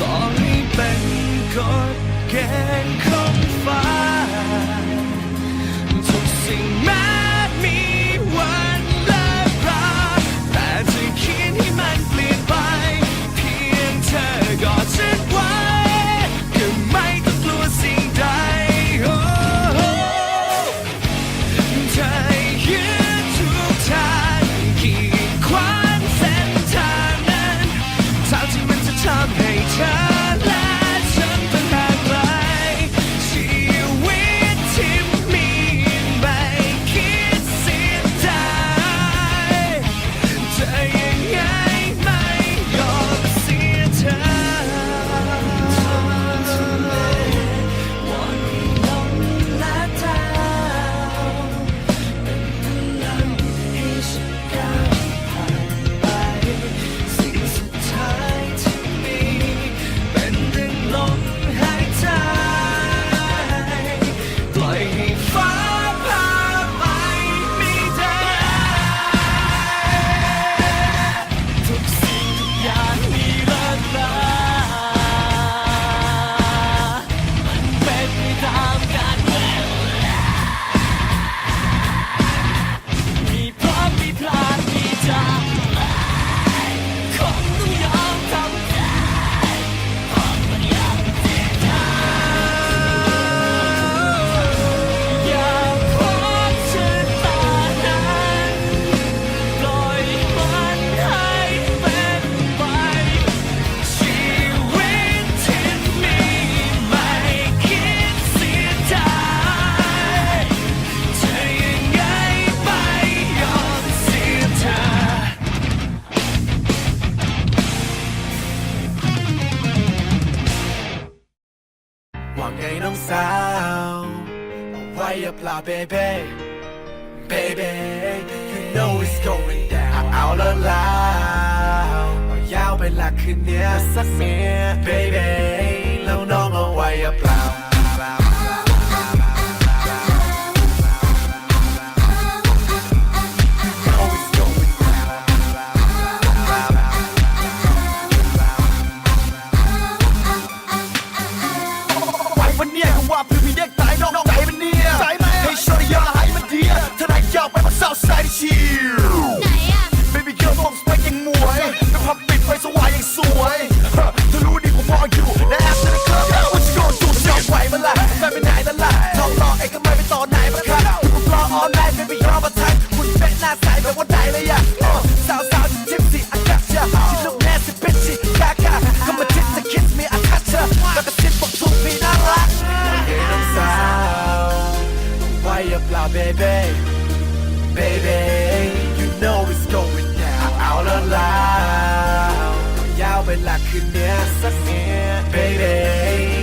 ต่อให้เป็นกฎเกณฑ์ของฟ้าทุกสิ่งแม้ baby, baby. You know it's going down. I'm out loud. ยาวไปหลักคืนเนี้ยสักเมีย baby แล้วน้องเอาไว้อะเปล่า outside is here ไหนอะ baby girl ต้องสเปคอยังหมวยแต่พับปิดไฟสว่างอยังสวยฮะเธอรู้ดีผมมองอยู่และ after the club what you gonna do จะยอมไหวมันละไม่ไปไหนนั่นล่ะทองรอเองก็ไม่ไปต่อไหนบ้างครับคุณรอ all night baby girl มาทักคุณเป๊ะหน้าใสแบบว่าไหนเลยอะสาวสาวจะจิ้มสิ I got ya she look nasty bitch she gaga come and kiss kiss me I got ya แล้วก็ซิปบอกทุกปีน่ารัก Don't get น้องสาวต้องไหวอย่าเปล่า baby baby you know it's going down. All alive ยาวเวลาคืนเนี้ยสักเนี้ย baby.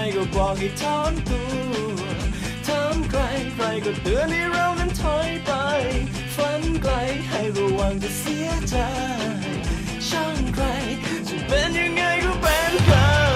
ใครก็บอกให้ถอนตัวถามใครใครก็เตือนให้เรานั้นถอยไป ฝันไกลให้ระวังจะเสียใจ ช่างใครจะเป็นยังไงก็เป็นกัน